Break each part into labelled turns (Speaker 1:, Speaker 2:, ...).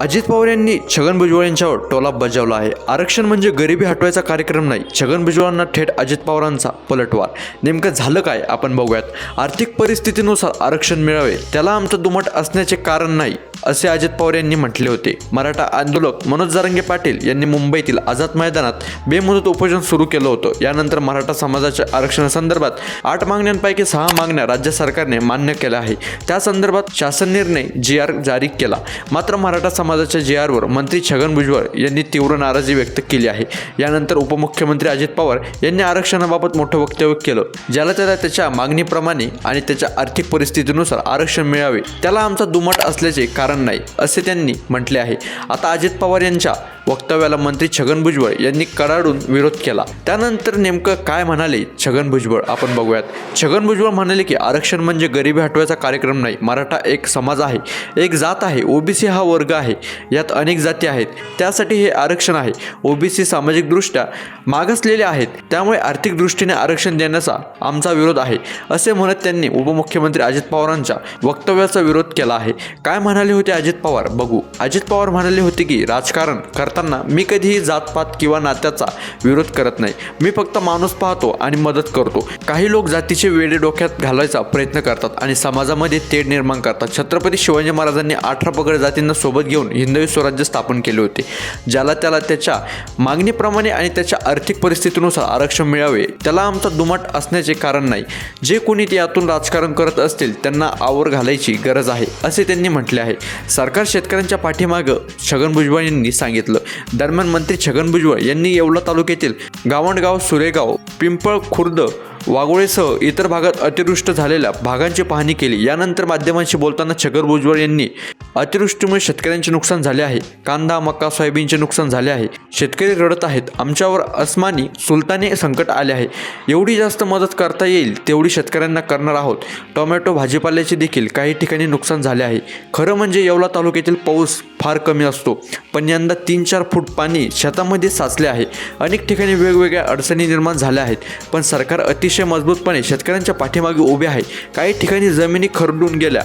Speaker 1: अजित पवार यांनी छगन भुजबळ यांच्यावर टोला बजावला आहे. आरक्षण म्हणजे गरिबी हटवायचा कार्यक्रम नाही. छगन भुजबळांना थेट अजित पवारांचा पलटवार. नेमकं झालं काय? आपण बघूयात. आर्थिक परिस्थितीनुसार आरक्षण मिळावे. त्याला आमचं दुमट असण्याचे कारण नाही. असे अजित पवार यांनी म्हटले होते. मराठा आंदोलक मनोज जारंगे पाटील यांनी मुंबईतील आझाद मैदानात बेमुदत उपोषण सुरू केलं होतं. यानंतर मराठा समाजाच्या आरक्षणासंदर्भात आठ मागण्यांपैकी सहा मागण्या राज्य सरकारने मान्य केल्या आहे त्या संदर्भात शासन निर्णय जी आर जारी केला. मात्र मराठा समाजाच्या जी आरवर मंत्री छगन भुजबळ यांनी तीव्र नाराजी व्यक्त केली आहे. यानंतर उपमुख्यमंत्री अजित पवार यांनी आरक्षणाबाबत मोठं वक्तव्य केलं. ज्याला त्याला त्याच्या मागणीप्रमाणे आणि त्याच्या आर्थिक परिस्थितीनुसार आरक्षण मिळावे त्याला आमचा दुमट असल्याचे कारण नाही असे त्यांनी म्हटले आहे. आता अजित पवार यांच्या वक्तव्याला मंत्री छगन भुजबळ यांनी कडाडून विरोध केला. त्यानंतर नेमकं काय म्हणाले छगन भुजबळ? आपण बघूयात. छगन भुजबळ म्हणाले की आरक्षण म्हणजे गरिबी हटवायचा कार्यक्रम नाही. मराठा एक समाज आहे. एक जात आहे. ओबीसी हा वर्ग आहे. यात अनेक जाती आहेत. त्यासाठी हे आरक्षण आहे. ओबीसी सामाजिकदृष्ट्या मागासलेले आहेत. त्यामुळे आर्थिक दृष्टीने आरक्षण देण्याचा आमचा विरोध आहे असे म्हणत त्यांनी उपमुख्यमंत्री अजित पवारांच्या वक्तव्याचा विरोध केला आहे. काय म्हणाले होते अजित पवार? बघू. अजित पवार म्हणाले होते की राजकारण करताना मी कधीही जातपात किंवा नात्याचा विरोध करत नाही. मी फक्त माणूस पाहतो आणि मदत करतो. काही लोक जातीचे वेडे डोक्यात घालायचा प्रयत्न करतात आणि समाजामध्ये तेढ निर्माण करतात. छत्रपती शिवाजी महाराजांनी अठरा पगड जातींना सोबत घेऊन हिंदवी स्वराज्य स्थापन केले होते ज्याला त्याला त्याच्या मागणीप्रमाणे आणि त्याच्या आर्थिक परिस्थितीनुसार आरक्षण मिळावे त्याला आमचा दुमट असण्याचे कारण नाही. जे कोणी यातून राजकारण करत असतील त्यांना आवर घालायची गरज आहे असे त्यांनी म्हटले आहे. सरकार शेतकऱ्यांच्या पाठीमागं छगन भुजबळ यांनी सांगितलं. दरम्यान मंत्री छगन भुजबळ यांनी येवला तालुक्यातील गावंडगाव सुरेगाव पिंपळ खुर्द वाघोळेसह इतर भागात अतिवृष्ट झालेल्या भागांची पाहणी केली. यानंतर माध्यमांशी बोलताना छगन भुजबळ यांनी अतिवृष्टीमुळे शेतकऱ्यांचे नुकसान झाले आहे. कांदा मका सोयाबीनचे नुकसान झाले आहे. शेतकरी रडत आहेत. आमच्यावर अस्मानी सुलताने संकट आले आहे. एवढी जास्त मदत करता येईल तेवढी शेतकऱ्यांना करणार आहोत. टोमॅटो भाजीपाल्याचे देखील काही ठिकाणी नुकसान झाले आहे. खरं म्हणजे येवला तालुक्यातील पाऊस फार कमी असतो. पण यंदा तीन चार फूट पाणी शेतामध्ये साचले आहे. अनेक ठिकाणी वेगवेगळ्या अडचणी निर्माण झाल्या आहेत. पण सरकार अतिशय मजबूतपणे शेतकऱ्यांच्या पाठीमागे उभे आहे. काही ठिकाणी जमिनी खरडून गेल्या.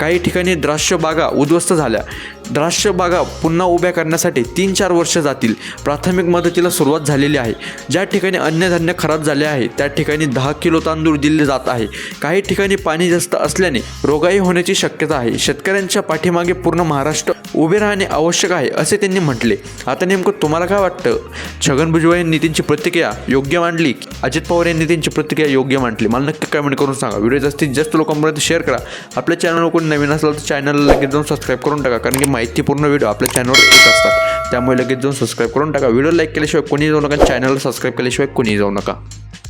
Speaker 1: काही ठिकाणी द्राक्ष बागा उद्ध्वस्त झाल्या. द्राक्ष बागा पुन्हा उभ्या करण्यासाठी तीन चार वर्ष जातील. प्राथमिक मदतीला सुरुवात झालेली आहे. ज्या ठिकाणी अन्नधान्य खराब झाले आहे त्या ठिकाणी दहा किलो तांदूळ दिले जात आहे. काही ठिकाणी पाणी जास्त असल्याने रोगाई होण्याची शक्यता आहे. शेतकऱ्यांच्या पाठीमागे पूर्ण महाराष्ट्र उभे राहणे आवश्यक आहे असे त्यांनी म्हटले. आता नेमकं तुम्हाला काय वाटतं? छगन भुजबळ यांनी त्यांची प्रतिक्रिया योग्य मांडली? अजित पवार यांनी त्यांची प्रतिक्रिया योग्य मांडली? मला नक्की कमेंट करून सांगा. व्हिडिओ जास्तीत जास्त लोकांपर्यंत शेअर करा. आपल्या चॅनलवर कोणी नवीन असेल तर चॅनलला लगेच जाऊन सबस्क्राईब करून टाका. कारण की माहितीपूर्ण व्हिडिओ आपल्या चॅनलवर येत असतात. त्यामुळे लगेच जाऊन सबस्क्राईब करून टाका. व्हिडिओ लाईक केल्याशिवाय कोणी जाऊ नका चॅनलला सबस्क्राईब केल्याशिवाय कोणी जाऊ नका.